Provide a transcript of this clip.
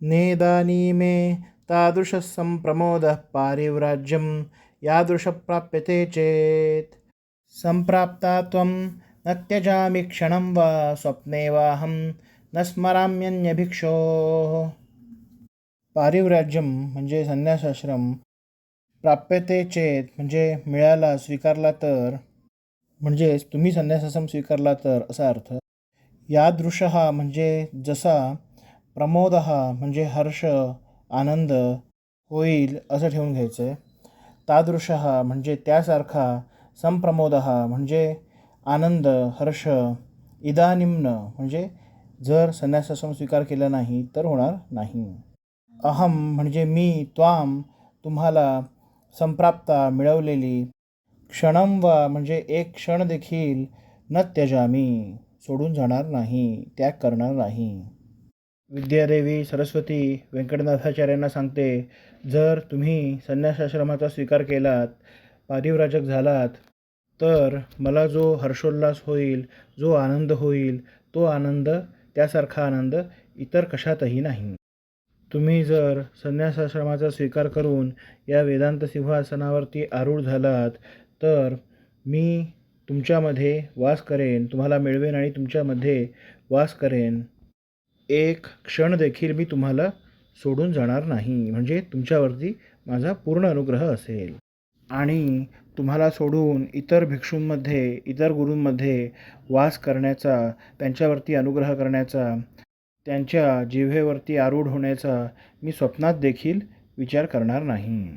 नेदानी मे तादृशः सम्प्रमोदः पारिव्राज्यं यादृशः प्राप्यते चेत्। सम्प्राप्ता त्वं न त्यजामि क्षणं वा स्वप्ने वाहं न स्मराम्यन्यभिक्षोः। पारिव्राज्यम म्हणजे संन्यासाश्रम प्राप्यते चेत म्हणजे मिळाला स्वीकारला तर म्हणजेच तुम्ही संन्यासाश्रम स्वीकारला तर असा अर्थ। यादृश म्हणजे जसा प्रमोद म्हणजे हर्ष आनंद होईल असं ठेवून घ्यायचं आहे तादृश म्हणजे त्यासारखा संप्रमोद म्हणजे आनंद हर्ष इदानिम्न म्हणजे जर संन्यासाश्रम स्वीकार केला नाही तर होणार नाही. अहम म्हणजे मी त्वाम तुम्हाला संप्राप्ता मिळवलेली क्षणम वा म्हणजे एक क्षण देखील न त्यजामी सोडून जाणार नाही त्याग करणार नाही. विद्यादेवी सरस्वती व्यंकटनाथाचार्यांना सांगते जर तुम्ही संन्यासाश्रमाचा स्वीकार केलात पारिव्राजक झालात तर मला जो हर्षोल्लास होईल जो आनंद होईल तो आनंद त्यासारखा आनंद इतर कशातही नाही. तुम्ही जर संन्यासाश्रमाचा स्वीकार करून या वेदांत सिंहासनावरती आरूढ झालात तर मी तुमच्यामध्ये वास करेन तुम्हाला मिळवेन आणि तुमच्यामध्ये वास करेन. एक क्षण देखील मी तुम्हाला सोडून जाणार नाही. म्हणजे तुमच्यावरती माझा पूर्ण अनुग्रह असेल. आणि तुम्हाला सोडून इतर भिक्षूंमध्ये इतर गुरूंमध्ये वास करण्याचा त्यांच्यावरती अनुग्रह करण्याचा त्यांच्या जिव्हेवरती आरूढ होण्याचा मी स्वप्नात देखील विचार करणार नाही.